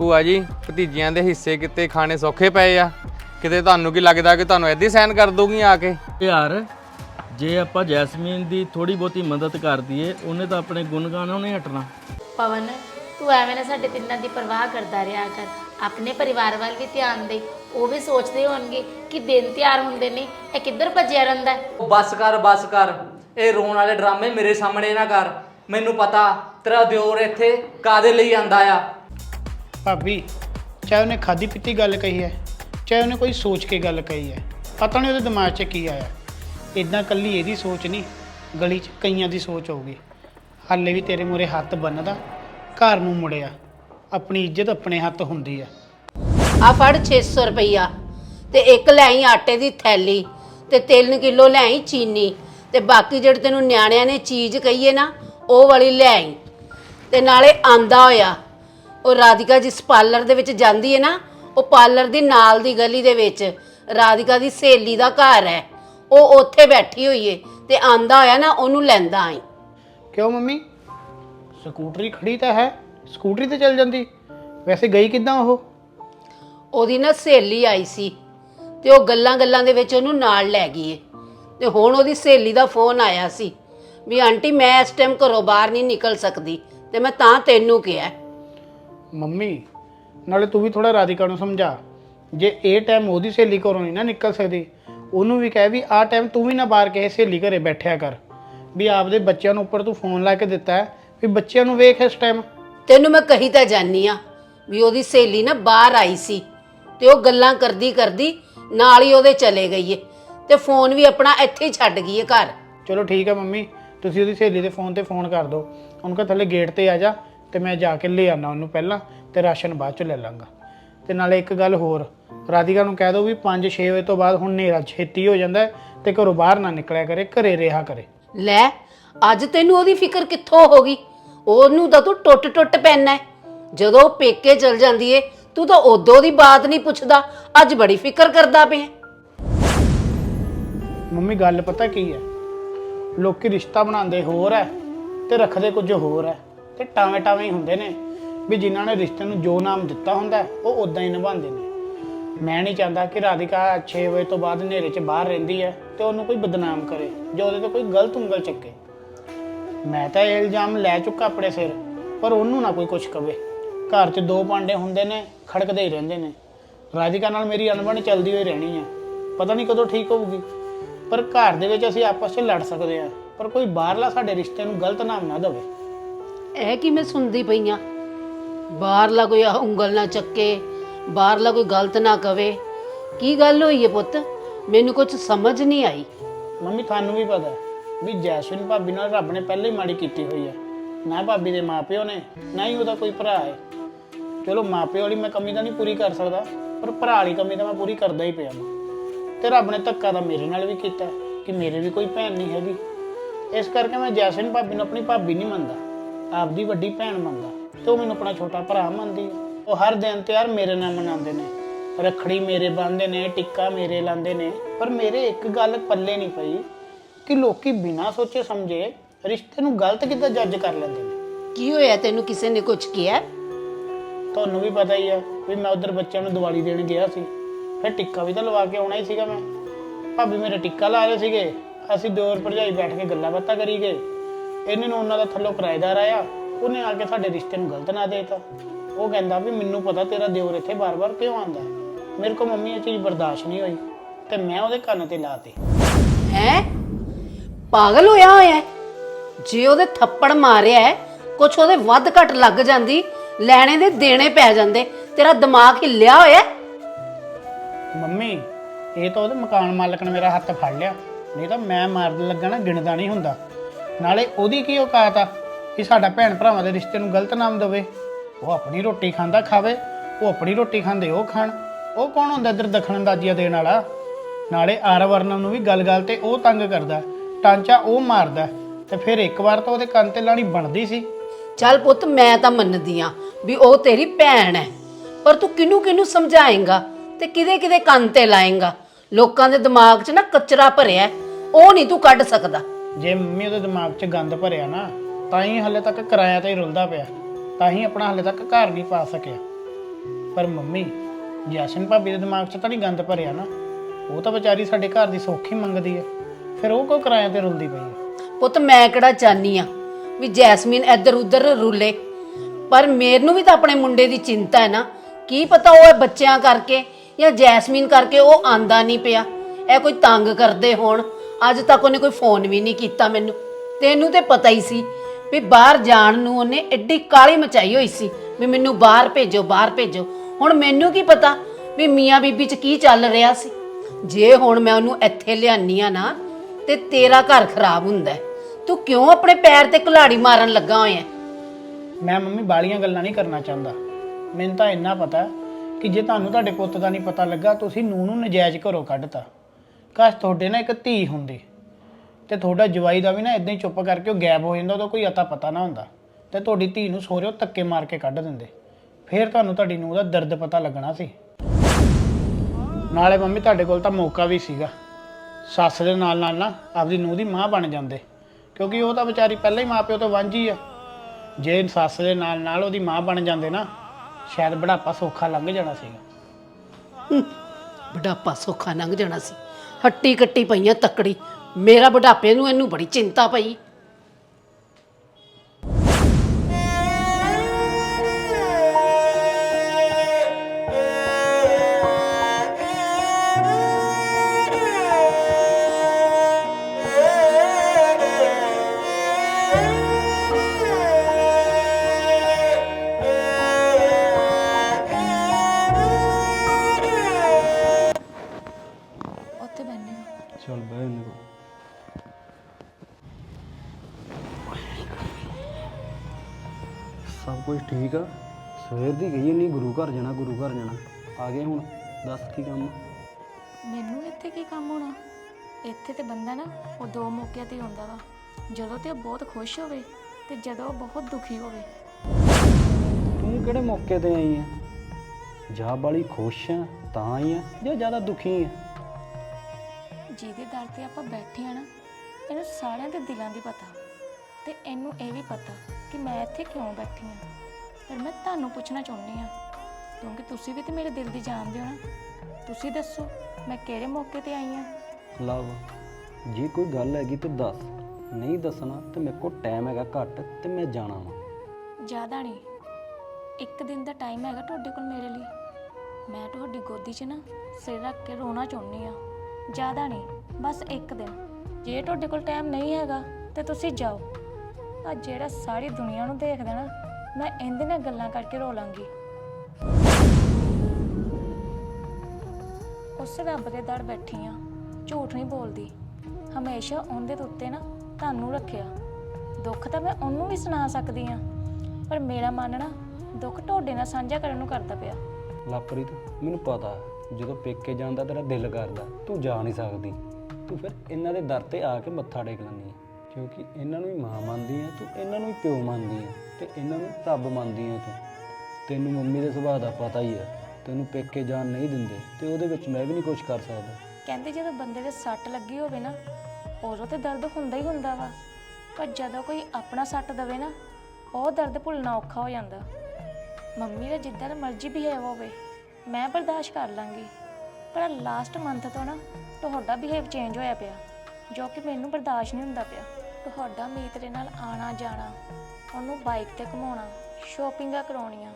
ਭੂਆ ਜੀ ਭਤੀਜੀਆਂ ਦੇ ਹਿੱਸੇ ਕਿਤੇ ਖਾਣੇ ਸੌਖੇ ਪਏ ਆ। ਕਿਤੇ ਤੁਹਾਨੂੰ ਕੀ ਲੱਗਦਾ ਕਿ ਤੁਹਾਨੂੰ ਏਦਾਂ ਹੀ ਸਹਿਨ ਕਰ ਦੂਗੀ ਆ ਕੇ? ਯਾਰ ਜੇ ਆਪਾਂ ਜੈਸਮੀਨ ਦੀ ਥੋੜੀ ਬਹੁਤੀ ਮਦਦ ਕਰ ਦਈਏ ਉਹਨੇ ਤਾਂ ਆਪਣੇ ਗੁਣਗਾਨੋਂ ਨਹੀਂ ਹਟਣਾ। ਪਵਨ ਤੂੰ ਐਵੇਂ ਨਾ ਸਾਡੇ ਤਿੰਨਾਂ ਦੀ ਪਰਵਾਹ ਕਰਦਾ ਰਿਹਾ ਕਰ। ਆਪਣੇ ਪਰਿਵਾਰ ਵੱਲ ਵੀ ਧਿਆਨ ਦੇ। ਉਹ ਵੀ ਸੋਚਦੇ ਹੋਣਗੇ ਕਿ ਦਿਨ ਤਿਆਰ ਹੁੰਦੇ ਨੇ ਇਹ ਕਿੱਧਰ ਭੱਜਿਆ ਰਹਿੰਦਾ ਹੈ? ਉਹ ਬੱਸ ਕਰ ਬੱਸ ਕਰ। ਇਹ ਰੋਣ ਵਾਲੇ ਡਰਾਮੇ ਮੇਰੇ ਸਾਹਮਣੇ ਨਾ ਕਰ। ਮੈਨੂੰ ਪਤਾ ਤੇਰਾ ਦਿਓਰ ਇੱਥੇ ਕਾਦੇ ਲਈ ਆਂਦਾ ਆ। ਭਾਬੀ, ਚਾਹੇ ਉਹਨੇ ਖਾਦੀ ਪੀਤੀ ਗੱਲ ਕਹੀ ਹੈ, ਚਾਹੇ ਉਹਨੇ ਕੋਈ ਸੋਚ ਕੇ ਗੱਲ ਕਹੀ ਹੈ, ਪਤਾ ਨਹੀਂ ਉਹਦੇ ਦਿਮਾਗ 'ਚ ਕੀ ਆਇਆ। ਇਦਾਂ ਕੱਲੀ ਇਹਦੀ ਸੋਚ ਨਹੀਂ, ਗਲੀ 'ਚ ਕਈਆਂ ਦੀ ਸੋਚ ਹੋਊਗੀ। ਹਾਲੇ ਵੀ ਤੇਰੇ ਮੂਰੇ ਹੱਥ ਬੰਨਦਾ, ਘਰ ਨੂੰ ਮੁੜਿਆ, ਆਪਣੀ ਇੱਜ਼ਤ ਆਪਣੇ ਹੱਥ ਹੁੰਦੀ ਆ ਆ ਫੜ 600 ਰੁਪਈਆ ਤੇ ਇੱਕ ਲੈ ਆਈ ਆਟੇ ਦੀ ਥੈਲੀ ਤੇ 3 ਕਿਲੋ ਲੈ ਆਈ ਚੀਨੀ ਤੇ ਬਾਕੀ ਜਿਹੜੇ ਤੈਨੂੰ ਨਿਆਣਿਆਂ ਨੇ ਚੀਜ਼ ਕਹੀਏ ਨਾ, ਉਹ ਵਾਲੀ ਲੈ ਆਈ ਤੇ ਨਾਲੇ ਆਂਦਾ ਹੋਇਆ ਉਹ ਰਾਧਿਕਾ ਜਿਸ ਪਾਰਲਰ ਦੇ ਵਿੱਚ ਜਾਂਦੀ ਹੈ ਨਾ ਉਹ ਪਾਰਲਰ ਦੀ ਨਾਲ ਦੀ ਗਲੀ ਦੇ ਵਿੱਚ ਰਾਧਿਕਾ ਦੀ ਸਹੇਲੀ ਦਾ ਘਰ ਹੈ। ਉਹ ਉੱਥੇ ਬੈਠੀ ਹੋਈ ਏ ਤੇ ਆਂਦਾ ਹੋਇਆ ਨਾ ਉਹਨੂੰ ਲੈਂਦਾ ਆਈ। ਕਿਉਂ ਮੰਮੀ? ਸਕੂਟਰੀ ਖੜੀ ਤਾਂ ਹੈ ਸਕੂਟਰੀ ਤੇ ਚੱਲ ਜਾਂਦੀ। ਵੈਸੇ ਗਈ ਕਿੱਦਾਂ ਉਹ? ਉਹਦੀ ਨਾ ਸਹੇਲੀ ਆਈ ਸੀ ਤੇ ਉਹ ਗੱਲਾਂ-ਗੱਲਾਂ ਦੇ ਵਿੱਚ ਉਹਨੂੰ ਨਾਲ ਲੈ ਗਈ ਏ। ਤੇ ਹੁਣ ਉਹਦੀ ਸਹੇਲੀ ਦਾ ਫੋਨ ਆਇਆ ਸੀ ਵੀ ਆਂਟੀ ਮੈਂ ਇਸ ਟਾਈਮ ਘਰੋਂ ਬਾਹਰ ਨਹੀਂ ਨਿਕਲ ਸਕਦੀ ਤੇ ਮੈਂ ਤਾਂ ਤੈਨੂੰ ਕਿਹਾ। ਮੰਮੀ ਨਾਲੇ ਤੂੰ ਵੀ ਥੋੜਾ ਰਾਧਿਕਾ ਨੂੰ ਸਮਝਾ। ਜੇ ਇਹ ਟਾਈਮ ਉਹਦੀ ਸਹੇਲੀ ਘਰੋਂ ਨਹੀਂ ਨਾ ਨਿਕਲ ਸਕਦੀ ਉਹਨੂੰ ਵੀ ਕਹਿ ਵੀ ਆਹ ਟਾਈਮ ਤੂੰ ਵੀ ਨਾ ਬਾਹਰ ਕਿਸੇ ਸਹੇਲੀ ਘਰੇ ਬੈਠਿਆ ਕਰ। ਵੀ ਆਪਦੇ ਬੱਚਿਆਂ ਨੂੰ ਉੱਪਰ ਤੂੰ ਫੋਨ ਲਾ ਕੇ ਦਿੱਤਾ ਹੈ ਵੀ ਬੱਚਿਆਂ ਨੂੰ ਵੇਖ ਇਸ ਟਾਈਮ ਤੈਨੂੰ ਮੈਂ ਕਹੀ ਤਾਂ ਜਾਨੀ ਆ ਵੀ ਉਹਦੀ ਸਹੇਲੀ ਨਾ ਬਾਹਰ ਆਈ ਸੀ ਤੇ ਉਹ ਗੱਲਾਂ ਕਰਦੀ ਕਰਦੀ ਨਾਲ ਹੀ ਉਹਦੇ ਚਲੇ ਗਈ ਏ ਤੇ ਫੋਨ ਵੀ ਆਪਣਾ ਇੱਥੇ ਹੀ ਛੱਡ ਗਈ ਏ ਘਰ। ਚਲੋ ਠੀਕ ਹੈ ਮੰਮੀ ਤੁਸੀਂ ਉਹਦੀ ਸਹੇਲੀ ਦੇ ਫੋਨ ਤੇ ਫੋਨ ਕਰ ਦਿਓ। ਉਹਨੂੰ ਕਹ ਥੱਲੇ ਗੇਟ ਤੇ ਆ ਜਾ। ਤੇ ਮੈਂ ਜਾ ਕੇ ਲੈ ਆਣਾ ਉਹਨੂੰ ਪਹਿਲਾਂ ਤੇ ਰਾਸ਼ਨ ਬਾਅਦ ਚ ਲੈ ਲਾਂਗਾ। ਤੇ ਨਾਲੇ ਇੱਕ ਗੱਲ ਹੋਰ ਰਾਧਿਕਾ ਨੂੰ ਕਹਿ ਦਿਓ ਵੀ 5-6 ਵਜੇ ਤੋਂ ਬਾਅਦ ਹੁਣ ਹਨੇਰਾ ਛੇਤੀ ਹੋ ਜਾਂਦਾ ਹੈ ਤੇ ਘਰੋਂ ਬਾਹਰ ਨਾ ਨਿਕਲਿਆ ਕਰੇ ਘਰੇ ਰਿਹਾ ਕਰੇ। ਲੈ ਅੱਜ ਤੈਨੂੰ ਉਹਦੀ ਫਿਕਰ ਕਿੱਥੋਂ ਹੋ ਗਈ? ਉਹਨੂੰ ਤਾਂ ਤੂੰ ਟੁੱਟ ਟੁੱਟ ਪੈਣਾ ਜਦੋਂ ਉਹ ਪੇਕੇ ਚਲ ਜਾਂਦੀ ਏ ਤੂੰ ਤਾਂ ਉਦੋਂ ਦੀ ਬਾਤ ਨਹੀਂ ਪੁੱਛਦਾ ਅੱਜ ਬੜੀ ਫਿਕਰ ਕਰਦਾ ਪਿਆ। ਮੰਮੀ ਗੱਲ ਪਤਾ ਕੀ ਹੈ? ਲੋਕੀ ਰਿਸ਼ਤਾ ਬਣਾਉਂਦੇ ਹੋਰ ਹੈ ਤੇ ਰੱਖਦੇ ਕੁਝ ਹੋਰ ਹੈ। ਤੇ ਟਾਵੇਂ ਟਾਵੇਂ ਹੀ ਹੁੰਦੇ ਨੇ, ਵੀ ਜਿਨ੍ਹਾਂ ਨੇ ਰਿਸ਼ਤੇ ਨੂੰ ਜੋ ਨਾਮ ਦਿੱਤਾ ਹੁੰਦਾ, ਉਹ ਉਦਾਂ ਹੀ ਨਿਭਾਉਂਦੇ ਨੇ। ਮੈਂ ਨਹੀਂ ਚਾਹੁੰਦਾ ਕਿ ਰਾਧਿਕਾ 6 ਵਜੇ ਤੋਂ ਬਾਅਦ ਹਨੇਰੇ 'ਚ ਬਾਹਰ ਰਹਿੰਦੀ ਹੈ ਤੇ ਉਹਨੂੰ ਕੋਈ ਬਦਨਾਮ ਕਰੇ, ਜਾਂ ਉਹਦੇ ਤੇ ਕੋਈ ਗਲਤ ਉਂਗਲ ਚੱਕੇ। ਮੈਂ ਤਾਂ ਇਹ ਇਲਜ਼ਾਮ ਲੈ ਚੁੱਕਾ ਆਪਣੇ ਸਿਰ, ਪਰ ਉਹਨੂੰ ਨਾ ਕੋਈ ਕੁਝ ਕਵੇ। ਘਰ 'ਚ ਦੋ ਪਾਂਡੇ ਹੁੰਦੇ ਨੇ, ਖੜਕਦੇ ਹੀ ਰਹਿੰਦੇ ਨੇ। ਰਾਧਿਕਾ ਨਾਲ ਮੇਰੀ ਅਣਬਣ ਚੱਲਦੀ ਹੋਈ ਰਹਿਣੀ ਹੈ। ਪਤਾ ਨਹੀਂ ਕਦੋਂ ਠੀਕ ਹੋਊਗੀ। ਪਰ ਘਰ ਦੇ ਵਿੱਚ ਅਸੀਂ ਆਪਸ 'ਚ ਲੜ ਸਕਦੇ ਆ ਪਰ ਕੋਈ ਬਾਹਰਲਾ ਸਾਡੇ ਰਿਸ਼ਤੇ ਨੂੰ ਗਲਤ ਨਾਮ ਨਾ ਦੇਵੇ। ਇਹ ਕੀ ਮੈਂ ਸੁਣਦੀ ਪਈ ਆ? ਬਾਹਰਲਾ ਕੋਈ ਆਹ ਉਂਗਲ ਨਾ ਚੱਕੇ, ਬਾਹਰਲਾ ਕੋਈ ਗਲਤ ਨਾ ਕਵੇ। ਕੀ ਗੱਲ ਹੋਈ ਏ ਪੁੱਤ? ਮੈਨੂੰ ਕੁਝ ਸਮਝ ਨਹੀਂ ਆਈ। ਮੰਮੀ, ਤੁਹਾਨੂੰ ਵੀ ਪਤਾ ਹੈ ਵੀ ਜੈਸਮੀਨ ਭਾਬੀ ਨਾਲ ਰੱਬ ਨੇ ਪਹਿਲਾਂ ਹੀ ਮਾੜੀ ਕੀਤੀ ਹੋਈ ਹੈ। ਨਾ ਭਾਬੀ ਦੇ ਮਾਪਿਓ ਨੇ, ਨਾ ਹੀ ਉਹਦਾ ਕੋਈ ਭਰਾ ਹੈ। ਚਲੋ, ਮਾਪਿਓ ਵਾਲੀ ਮੈਂ ਕਮੀ ਤਾਂ ਨਹੀਂ ਪੂਰੀ ਕਰ ਸਕਦਾ, ਪਰ ਭਰਾ ਵਾਲੀ ਕਮੀ ਤਾਂ ਮੈਂ ਪੂਰੀ ਕਰਦਾ ਹੀ ਪਿਆ ਵਾਂ। ਤੇ ਰੱਬ ਨੇ ਧੱਕਾ ਤਾਂ ਮੇਰੇ ਨਾਲ ਵੀ ਕੀਤਾ ਹੈ ਕਿ ਮੇਰੇ ਵੀ ਕੋਈ ਭੈਣ ਨਹੀਂ ਹੈਗੀ। ਇਸ ਕਰਕੇ ਮੈਂ ਜੈਸਮੀਨ ਭਾਬੀ ਨੂੰ ਆਪਣੀ ਭਾਬੀ ਨਹੀਂ ਮੰਨਦਾ। ਆਪਦੀ ਵੱਡੀ ਭੈਣ ਮੰਨਦਾ ਤੇ ਉਹ ਮੈਨੂੰ ਆਪਣਾ ਛੋਟਾ ਭਰਾ ਮੰਨਦੀ ਹੈ ਉਹ ਹਰ ਦਿਨ ਤਿਉਹਾਰ ਮੇਰੇ ਨਾਲ ਮਨਾਉਂਦੇ ਨੇ। ਰੱਖੜੀ ਮੇਰੇ ਬੰਨ੍ਹਦੇ ਨੇ ਟਿੱਕਾ ਮੇਰੇ ਲਾਉਂਦੇ ਨੇ। ਪਰ ਮੇਰੇ ਇੱਕ ਗੱਲ ਪੱਲੇ ਨਹੀਂ ਪਈ ਕਿ ਲੋਕੀ ਬਿਨਾਂ ਸੋਚੇ ਸਮਝੇ ਰਿਸ਼ਤੇ ਨੂੰ ਗਲਤ ਕਿੱਦਾਂ ਜੱਜ ਕਰ ਲੈਂਦੇ ਨੇ। ਕੀ ਹੋਇਆ? ਤੈਨੂੰ ਕਿਸੇ ਨੇ ਕੁਝ ਕਿਹਾ? ਤੁਹਾਨੂੰ ਵੀ ਪਤਾ ਹੀ ਆ ਵੀ ਮੈਂ ਉਧਰ ਬੱਚਿਆਂ ਨੂੰ ਦੀਵਾਲੀ ਦੇਣ ਗਿਆ ਸੀ। ਫਿਰ ਟਿੱਕਾ ਵੀ ਤਾਂ ਲਵਾ ਕੇ ਆਉਣਾ ਹੀ ਸੀਗਾ ਮੈਂ। ਭਾਬੀ ਮੇਰੇ ਟਿੱਕਾ ਲਾ ਰਹੇ ਸੀਗੇ। ਅਸੀਂ ਦੋ ਭਰਜਾਈ ਬੈਠ ਕੇ ਗੱਲਾਂ ਬਾਤਾਂ ਕਰੀ ਗਏ। ਇਹਨੇ ਨੂੰ ਉਹਨਾਂ ਦਾ ਥੱਲੋਂ ਕਿਰਾਏਦਾਰ ਆਇਆ ਉਹਨੇ ਆ ਕੇ ਸਾਡੇ ਰਿਸ਼ਤੇ ਨੂੰ ਗਲਤ ਨਾ ਦੇਤਾ। ਉਹ ਕਹਿੰਦਾ ਵੀ ਮੈਨੂੰ ਪਤਾ ਤੇਰਾ ਦਿਓਰ ਇੱਥੇ ਬਾਰ-ਬਾਰ ਕਿਉਂ ਆਂਦਾ ਮੇਰੇ ਕੋ ਮੰਮੀ ਇਹ ਚੀਜ਼ ਬਰਦਾਸ਼ਤ ਨਹੀਂ ਹੋਈ ਤੇ ਮੈਂ ਉਹਦੇ ਕੰਨ ਤੇ ਲਾਤੀ ਹੈ? ਪਾਗਲ ਹੋਇਆ ਹੋਇਆ ਹੈ? ਜੇ ਉਹਦੇ ਥੱਪੜ ਮਾਰਿਆ ਹੈ ਕੁਛ ਉਹਦੇ ਵੱਧ ਘੱਟ ਲੱਗ ਜਾਂਦੀ ਲੈਣੇ ਦੇ ਦੇਣੇ ਪੈ ਜਾਂਦੇ ਤੇਰਾ ਦਿਮਾਗ ਹਿੱਲਿਆ ਹੋਇਆ ਹੈ? ਮੰਮੀ ਇਹ ਤਾਂ ਉਹਦੇ ਮਕਾਨ ਮਾਲਕ ਨੇ ਮੇਰਾ ਹੱਥ ਫੜ ਲਿਆ। ਨਹੀਂ ਤਾਂ ਮੈਂ ਮਾਰਨ ਲੱਗਾ ਨਾ ਗਿਣਦਾ ਨਹੀਂ ਹੁੰਦਾ। ਨਾਲੇ ਉਹਦੀ ਕੀ ਔਕਾਤ ਆ ਕਿ ਸਾਡਾ ਭੈਣ ਭਰਾਵਾਂ ਦੇ ਰਿਸ਼ਤੇ ਨੂੰ ਗਲਤ ਨਾਮ ਦੇਵੇ? ਉਹ ਆਪਣੀ ਰੋਟੀ ਖਾਂਦਾ ਖਾਵੇ, ਉਹ ਆਪਣੀ ਰੋਟੀ ਖਾਂਦੇ ਉਹ ਖਾਣ। ਉਹ ਕੌਣ ਹੁੰਦਾ ਇੱਧਰ ਦਖਲਅੰਦਾਜ਼ੀਆਂ ਦੇਣ ਵਾਲਾ? ਨਾਲੇ ਆਰਵਰਨਮ ਨੂੰ ਵੀ ਗੱਲ-ਗੱਲ ਤੇ ਉਹ ਤੰਗ ਕਰਦਾ, ਟਾਂਚਾ ਉਹ ਮਾਰਦਾ, ਤੇ ਫਿਰ ਇੱਕ ਵਾਰ ਤਾਂ ਉਹਦੇ ਕੰਨ ਤੇ ਲਾਣੀ ਬਣਦੀ ਸੀ। ਚੱਲ ਪੁੱਤ, ਮੈਂ ਤਾਂ ਮੰਨਦੀ ਆ ਵੀ ਉਹ ਤੇਰੀ ਭੈਣ ਹੈ ਪਰ ਤੂੰ ਕਿਹਨੂੰ ਕਿਹਨੂੰ ਸਮਝਾਏਂਗਾ ਤੇ ਕਿਦੇ ਕਿਦੇ ਕੰਨ ਤੇ ਲਾਏਂਗਾ? ਲੋਕਾਂ ਦੇ ਦਿਮਾਗ 'ਚ ਨਾ ਕਚਰਾ ਭਰਿਆ ਉਹ ਨਹੀਂ ਤੂੰ ਕੱਢ ਸਕਦਾ। ਜੇ ਮੰਮੀ ਉਹਦੇ ਦਿਮਾਗ 'ਚ ਗੰਦ ਭਰਿਆ ਨਾ, ਤਾਂ ਹੀ ਹਲੇ ਤੱਕ ਕਿਰਾਇਆ ਤੇ ਹੀ ਰੁਲਦਾ ਪਿਆ, ਤਾਂ ਹੀ ਆਪਣਾ ਹਲੇ ਤੱਕ ਘਰ ਨਹੀਂ ਪਾ ਸਕਿਆ। ਪਰ ਮੰਮੀ, ਜੈਸਨ ਭਾਬੀ ਦੇ ਦਿਮਾਗ 'ਚ ਤਾਂ ਨਹੀਂ ਗੰਦ ਭਰਿਆ ਨਾ, ਉਹ ਤਾਂ ਵਿਚਾਰੀ ਸਾਡੇ ਘਰ ਦੀ ਸੌਖੀ ਮੰਗਦੀ ਹੈ, ਫਿਰ ਉਹ ਕੋਈ ਕਿਰਾਇਆ ਤੇ ਰੁਲਦੀ ਪਈ ਹੈ? ਪੁੱਤ ਮੈਂ ਕਿਹੜਾ ਚਾਹਨੀ ਆ ਵੀ ਜੈਸਮੀਨ ਇੱਧਰ ਉੱਧਰ ਰੁਲੇ, ਪਰ ਮੈਨੂੰ ਵੀ ਤਾਂ ਆਪਣੇ ਮੁੰਡੇ ਦੀ ਚਿੰਤਾ ਹੈ ਨਾ, ਕੀ ਪਤਾ ਉਹ ਇਹ ਬੱਚਿਆਂ ਕਰਕੇ ਜਾਂ ਜੈਸਮੀਨ ਕਰਕੇ ਉਹ ਆਂਦਾ ਨਹੀਂ ਪਿਆ, ਇਹ ਕੋਈ ਤੰਗ ਕਰਦੇ ਹੋਣ ਅੱਜ ਤੱਕ ਉਹਨੇ ਕੋਈ ਫੋਨ ਵੀ ਨਹੀਂ ਕੀਤਾ ਮੈਨੂੰ। ਤੈਨੂੰ ਤੇ ਪਤਾ ਹੀ ਸੀ ਵੀ ਬਾਹਰ ਜਾਣ ਨੂੰ ਉਹਨੇ ਐਡੀ ਕਾਲੀ ਮਚਾਈ ਹੋਈ ਸੀ ਵੀ ਮੈਨੂੰ ਬਾਹਰ ਭੇਜੋ ਬਾਹਰ ਭੇਜੋ। ਹੁਣ ਮੈਨੂੰ ਕੀ ਪਤਾ ਵੀ ਮੀਆਂ ਬੀਬੀ 'ਚ ਕੀ ਚੱਲ ਰਿਹਾ ਸੀ। ਜੇ ਹੁਣ ਮੈਂ ਉਹਨੂੰ ਇੱਥੇ ਲਿਆਨੀ ਆ ਨਾ, ਤੇ ਤੇਰਾ ਘਰ ਖਰਾਬ ਹੁੰਦਾ ਹੈ। ਤੂੰ ਕਿਉਂ ਆਪਣੇ ਪੈਰ ਤੇ ਕੁਲਾੜੀ ਮਾਰਨ ਲੱਗਾ ਹੋਇਆ ਮੈਂ ਮੰਮੀ ਬਾਲੀਆਂ ਗੱਲਾਂ ਨਹੀਂ ਕਰਨਾ ਚਾਹੁੰਦਾ। ਮੈਨੂੰ ਤਾਂ ਇੰਨਾ ਪਤਾ ਕਿ ਜੇ ਤੁਹਾਨੂੰ ਤੁਹਾਡੇ ਪੁੱਤ ਦਾ ਨਹੀਂ ਪਤਾ ਲੱਗਾ, ਤੁਸੀਂ ਨੂੰ ਨੂੰ ਨਜਾਇਜ਼ ਘਰੋਂ ਕੱਢਤਾ। ਕਾਸ਼ ਤੁਹਾਡੇ ਨਾ ਇੱਕ ਧੀ ਹੁੰਦੀ ਤੇ ਤੁਹਾਡਾ ਜਵਾਈ ਦਾ ਵੀ ਨਾ ਇਦਾਂ ਹੀ ਚੁੱਪ ਕਰਕੇ ਉਹ ਗਾਇਬ ਹੋ ਜਾਂਦਾ, ਉਹਦਾ ਕੋਈ ਅਤਾ ਪਤਾ ਨਾ ਹੁੰਦਾ ਤੇ ਤੁਹਾਡੀ ਧੀ ਨੂੰ ਸੋਹਰਿਓ ਧੱਕੇ ਮਾਰ ਕੇ ਕੱਢ ਦਿੰਦੇ। ਫਿਰ ਤੁਹਾਨੂੰ ਤੁਹਾਡੀ ਨੂੰ ਦਾ ਦਰਦ ਪਤਾ ਲੱਗਣਾ ਸੀ। ਨਾਲੇ ਮੰਮੀ, ਤੁਹਾਡੇ ਕੋਲ ਤਾਂ ਮੌਕਾ ਵੀ ਸੀਗਾ। ਸੱਸ ਦੇ ਨਾਲ ਨਾਲ ਨਾ ਆਪਦੀ ਨੂੰਹ ਦੀ ਮਾਂ ਬਣ ਜਾਂਦੇ, ਕਿਉਂਕਿ ਉਹ ਤਾਂ ਵਿਚਾਰੀ ਪਹਿਲਾਂ ਹੀ ਮਾਪਿਓ ਤੋਂ ਵਾਂਝੀ ਆ। ਜੇ ਸੱਸ ਦੇ ਨਾਲ ਨਾਲ ਉਹਦੀ ਮਾਂ ਬਣ ਜਾਂਦੇ ਨਾ, ਸ਼ਾਇਦ ਬੁਢਾਪਾ ਸੌਖਾ ਲੰਘ ਜਾਣਾ ਸੀਗਾ। ਬੁਢਾਪਾ ਸੌਖਾ ਲੰਘ ਜਾਣਾ ਸੀ। ਹੱਟੀ ਕੱਟੀ ਪਈਆਂ ਤੱਕੜੀ। ਮੇਰਾ ਬੁਢਾਪੇ ਨੂੰ ਇਹਨੂੰ ਬੜੀ ਚਿੰਤਾ ਪਈ। ਘਰ ਜਾਣਾ ਗੁਰੂ ਘਰ ਜਾਣਾ। ਆ ਗਏ ਹੁਣ ਦੱਸ ਕੀ ਕੰਮ ਮੈਨੂੰ ਇੱਥੇ ਕੀ ਕੰਮ ਹੋਣਾ? ਇੱਥੇ ਤੇ ਬੰਦਾ ਨਾ ਉਹ ਦੋ ਮੌਕਿਆਂ ਤੇ ਹੀ ਹੁੰਦਾ ਵਾ। ਜਦੋਂ ਤੇ ਉਹ ਬਹੁਤ ਖੁਸ਼ ਹੋਵੇ ਤੇ ਜਦੋਂ ਉਹ ਬਹੁਤ ਦੁਖੀ ਹੋਵੇ। ਤੂੰ ਕਿਹੜੇ ਮੌਕੇ ਤੇ ਆਈ ਆ? ਜਾ ਬਾਲੀ ਖੁਸ਼ ਆ ਤਾਂ ਆਈ ਆ ਜਾਂ ਜ਼ਿਆਦਾ ਦੁਖੀ ਆ? ਜਿਹਦੇ ਦਰ ਤੇ ਆਪਾਂ ਬੈਠੇ ਆ ਨਾ ਇਹਨੂੰ ਸਾਰਿਆਂ ਦੇ ਦਿਲਾਂ ਦੀ ਪਤਾ। ਤੇ ਇਹਨੂੰ ਇਹ ਵੀ ਪਤਾ ਕਿ ਮੈਂ ਇੱਥੇ ਕਿਉਂ ਬੈਠੀ ਆ। ਪਰ ਮੈਂ ਤੁਹਾਨੂੰ ਪੁੱਛਣਾ ਚਾਹੁੰਦੀ ਆ ਕਿਉਂਕਿ ਤੁਸੀਂ ਵੀ ਤੇ ਮੇਰੇ ਦਿਲ ਦੀ ਜਾਣਦੇ ਹੋ ਨਾ। ਤੁਸੀਂ ਦੱਸੋ ਮੈਂ ਕਿਹੜੇ ਮੌਕੇ ਤੇ ਆਈ ਆ? ਲਵ ਜੇ ਕੋਈ ਗੱਲ ਹੈਗੀ ਤੇ ਦੱਸ। ਨਹੀਂ ਦੱਸਣਾ ਤੇ ਮੇਰੇ ਕੋਲ ਟਾਈਮ ਹੈਗਾ ਘੱਟ ਤੇ ਮੈਂ ਜਾਣਾ ਵਾ। ਜ਼ਿਆਦਾ ਨਹੀਂ। ਇੱਕ ਦਿਨ ਦਾ ਟਾਈਮ ਹੈਗਾ ਤੁਹਾਡੇ ਕੋਲ ਮੇਰੇ ਲਈ। ਮੈਂ ਤੁਹਾਡੀ ਗੋਦੀ 'ਚ ਨਾ ਸਿਰ ਰੱਖ ਕੇ ਰੋਣਾ ਚਾਹੁੰਦੀ ਆ। ਜ਼ਿਆਦਾ ਨਹੀਂ ਬਸ ਇੱਕ ਦਿਨ। ਜੇ ਤੁਹਾਡੇ ਕੋਲ ਟਾਈਮ ਨਹੀਂ ਹੈਗਾ ਤੇ ਤੁਸੀਂ ਜਾਓ। ਆ ਜਿਹੜਾ ਸਾਰੀ ਦੁਨੀਆ ਨੂੰ ਦੇਖਦਾ ਨਾ ਮੈਂ ਇਹਦੇ ਨਾਲ ਗੱਲਾਂ ਕਰਕੇ ਰੋ ਲਾਂਗੀ। ਉਸ ਰੱਬ ਦੇ ਦਰ ਬੈਠੀ ਆ। ਝੂਠ ਨਹੀਂ ਬੋਲਦੀ। ਹਮੇਸ਼ਾ ਉਹਦੇ ਦੇ ਉੱਤੇ ਨਾ ਤੁਹਾਨੂੰ ਰੱਖਿਆ। ਦੁੱਖ ਤਾਂ ਮੈਂ ਉਹਨੂੰ ਵੀ ਸੁਣਾ ਸਕਦੀ ਆ। ਪਰ ਮੇਰਾ ਮਨ ਨਾ ਦੁੱਖ ਤੁਹਾਡੇ ਨਾਲ ਸਾਂਝਾ ਕਰਨ ਨੂੰ ਕਰਦਾ ਪਿਆ। ਲਾਪਰੀ ਮੈਨੂੰ ਪਤਾ ਜਦੋਂ ਪੇਕੇ ਜਾਂਦਾ ਤੇਰਾ ਦਿਲ ਕਰਦਾ, ਤੂੰ ਜਾ ਨਹੀਂ ਸਕਦੀ। ਤੂੰ ਫਿਰ ਇਹਨਾਂ ਦੇ ਦਰ ਤੇ ਆ ਕੇ ਮੱਥਾ ਟੇਕ ਲੈਂਦੀ ਹੈ ਕਿਉਂਕਿ ਇਹਨਾਂ ਨੂੰ ਵੀ ਮਾਂ ਮੰਨਦੀ ਹੈ ਤੂੰ ਇਹਨਾਂ ਨੂੰ ਵੀ ਪਿਓ ਮੰਨਦੀ ਹੈ ਤੇ ਇਹਨਾਂ ਨੂੰ ਰੱਬ ਮੰਨਦੀ ਹੈ ਤੂੰ। ਤੈਨੂੰ ਮੰਮੀ ਦੇ ਸੁਭਾਅ ਦਾ ਪਤਾ ਹੀ ਹੈ ਤੈਨੂੰ ਪੇਕੇ ਜਾਣ ਨਹੀਂ ਦਿੰਦੇ ਤੇ ਉਹਦੇ ਵਿੱਚ ਮੈਂ ਵੀ ਨਹੀਂ ਕੁਝ ਕਰ ਸਕਦਾ। ਕਹਿੰਦੇ ਜਦੋਂ ਬੰਦੇ ਦੇ ਸੱਟ ਲੱਗੀ ਹੋਵੇ ਨਾ, ਉਦੋਂ ਤੇ ਦਰਦ ਹੁੰਦਾ ਹੀ ਹੁੰਦਾ ਵਾ। ਪਰ ਜਦੋਂ ਕੋਈ ਆਪਣਾ ਸੱਟ ਦਵੇ ਨਾ, ਉਹ ਦਰਦ ਭੁੱਲਣਾ ਔਖਾ ਹੋ ਜਾਂਦਾ। ਮੰਮੀ ਦਾ ਜਿੱਦਾਂ ਦਾ ਮਰਜ਼ੀ ਬਿਹੇਵ ਹੋਵੇ, ਮੈਂ ਬਰਦਾਸ਼ਤ ਕਰ ਲਾਂਗੀ। ਪਰ ਲਾਸਟ ਮੰਥ ਤੋਂ ਨਾ, ਤੁਹਾਡਾ ਬਿਹੇਵ ਚੇਂਜ ਹੋਇਆ ਪਿਆ, ਜੋ ਕਿ ਮੈਨੂੰ ਬਰਦਾਸ਼ਤ ਨਹੀਂ ਹੁੰਦਾ ਪਿਆ। ਤੁਹਾਡਾ ਮੀਤ ਦੇ ਨਾਲ ਆਣਾ ਜਾਣਾ, ਉਹਨੂੰ ਬਾਈਕ ਤੇ ਘੁਮਾਉਣਾ ਸ਼ੋਪਿੰਗਾਂ ਕਰਾਉਣੀਆਂ,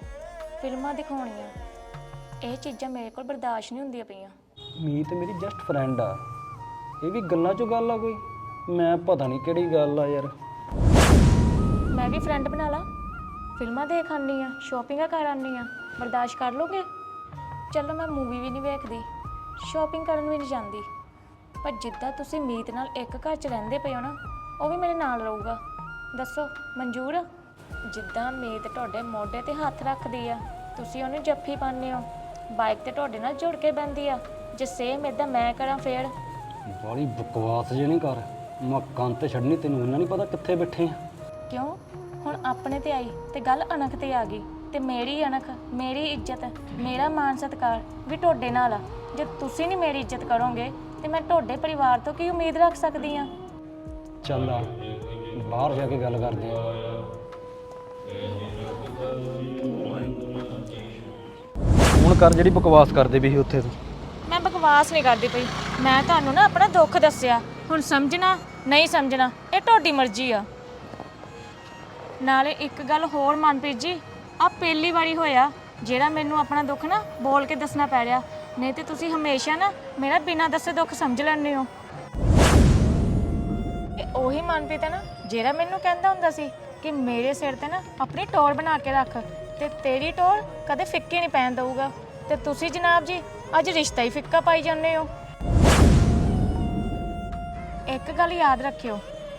ਫਿਲਮਾਂ ਦਿਖਾਉਣੀਆਂ ਇਹ ਚੀਜ਼ਾਂ ਮੇਰੇ ਕੋਲ ਬਰਦਾਸ਼ਤ ਨਹੀਂ ਹੁੰਦੀਆਂ ਪਈਆਂ। ਮੀਤ ਮੇਰੀ ਜਸਟ ਫਰੈਂਡ ਆ। ਇਹ ਵੀ ਗੱਲਾਂ ਚੋਂ ਗੱਲ ਆ ਕੋਈ? ਮੈਂ ਪਤਾ ਨਹੀਂ ਕਿਹੜੀ ਗੱਲ ਆ ਯਾਰ। ਮੈਂ ਵੀ ਫਰੈਂਡ ਬਣਾ ਲਾ। ਫਿਲਮਾਂ ਦੇਖ ਆਉਂਦੀ ਆ ਸ਼ਾਪਿੰਗਾਂ ਕਰ ਆਉਂਦੀ ਆ ਬਰਦਾਸ਼ਤ ਕਰ ਲੋਗੇ ਚਲੋ ਮੈਂ ਮੂਵੀ ਵੀ ਨਹੀਂ ਵੇਖਦੀ। ਸ਼ਾਪਿੰਗ ਕਰਨ ਵੀ ਨਹੀਂ ਜਾਂਦੀ। ਪਰ ਜਿੱਦਾਂ ਤੁਸੀਂ ਮੀਤ ਨਾਲ ਇੱਕ ਘਰ 'ਚ ਰਹਿੰਦੇ ਪਏ ਹੋ ਨਾ ਉਹ ਵੀ ਮੇਰੇ ਨਾਲ ਰਹੂਗਾ। ਦੱਸੋ ਮਨਜ਼ੂਰ? ਆ? ਜਿੱਦਾਂ ਮੀਤ ਤੁਹਾਡੇ ਮੋਢੇ ਤੇ ਹੱਥ ਰੱਖਦੀ ਆ ਤੁਸੀਂ ਉਹਨੂੰ ਜੱਫੀ ਪਾਉਂਦੇ ਹੋ। ਬਾਈਕ ਤੇ ਤੁਹਾਡੇ ਨਾਲ ਜੁੜ ਕੇ ਬੈੰਦੀ ਆ। ਜੇ ਸੇਮ ਇਦਾਂ ਮੈਂ ਕਰਾਂ ਫੇਰ? ਬਾਲੀ ਬਕਵਾਸ ਜੇ ਨਹੀਂ ਕਰ ਮੈਂ ਕੰਨ ਤੇ ਛੱਡਣੀ ਤੈਨੂੰ ਇਹਨਾਂ ਨਹੀਂ ਪਤਾ ਕਿੱਥੇ ਬੈਠੇ ਆ। ਕਿਉਂ? ਹੁਣ ਆਪਣੇ ਤੇ ਆਈ ਤੇ ਗੱਲ ਅਣਖ ਤੇ ਆ ਗਈ। ਤੇ ਮੇਰੀ ਅਣਖ ਮੇਰੀ ਇੱਜ਼ਤ ਮੇਰਾ ਮਾਨ ਸਤਿਕਾਰ ਵੀ ਤੁਹਾਡੇ ਨਾਲ ਆ। ਜੇ ਤੁਸੀਂ ਨਹੀਂ ਮੇਰੀ ਇੱਜ਼ਤ ਕਰੋਗੇ ਤੇ ਮੈਂ ਤੁਹਾਡੇ ਪਰਿਵਾਰ ਤੋਂ ਕੀ ਉਮੀਦ ਰੱਖ ਸਕਦੀ ਆ? ਚੱਲ ਆ ਬਾਹਰ ਜਾ ਕੇ ਗੱਲ ਕਰਦੇ ਆ। ਕਰ ਜਿਹੜੀ ਬਕਵਾਸ ਕਰਦੇ ਵੀ ਸੀ ਉੱਥੇ ਤੂੰ? ਮੈਂ ਬਕਵਾਸ ਨਹੀਂ ਕਰਦੀ ਪਈ। ਮੈਂ ਤੁਹਾਨੂੰ ਨਾ ਆਪਣਾ ਦੁੱਖ ਦੱਸਿਆ। ਹੁਣ ਸਮਝਣਾ, ਨਹੀਂ ਸਮਝਣਾ, ਇਹ ਤੁਹਾਡੀ ਮਰਜ਼ੀ ਆ। ਨਾਲੇ ਇੱਕ ਗੱਲ ਹੋਰ ਮਨਪ੍ਰੀਤ ਜੀ ਆ ਪਹਿਲੀ ਵਾਰੀ ਹੋਇਆ, ਜਿਹੜਾ ਮੈਨੂੰ ਆਪਣਾ ਦੁੱਖ ਨਾ ਬੋਲ ਕੇ ਦੱਸਣਾ ਪੈ ਰਿਹਾ। ਨਹੀਂ ਤੇ ਤੁਸੀਂ ਹਮੇਸ਼ਾ ਨਾ ਮੇਰਾ ਬਿਨਾਂ ਦੱਸੇ ਦੁੱਖ ਸਮਝ ਲੈਂਦੇ ਹੋ। ਇਹ ਉਹੀ ਮਨਪ੍ਰੀਤ ਹੈ ਨਾ, ਜਿਹੜਾ ਮੈਨੂੰ ਕਹਿੰਦਾ ਹੁੰਦਾ ਸੀ ਕਿ ਮੇਰੇ ਸਿਰ ਤੇ ਨਾ ਆਪਣੀ ਟੋਰ ਬਣਾ ਕੇ ਰੱਖ। ਤੇ ਤੇਰੀ ਟੋਰ ਕਦੇ ਫਿੱਕੀ ਨਹੀਂ ਪੈਣ ਦਊਗਾ। ਤੇ ਤੁਸੀਂ ਜਨਾਬ ਜੀ, ਅੱਜ ਰਿਸ਼ਤਾ ਹੀ ਫਿੱਕਾ ਪਾਈ ਜਾਂਦੇ ਹੋ। ਇੱਕ ਗੱਲ ਯਾਦ ਰੱਖਿਓ,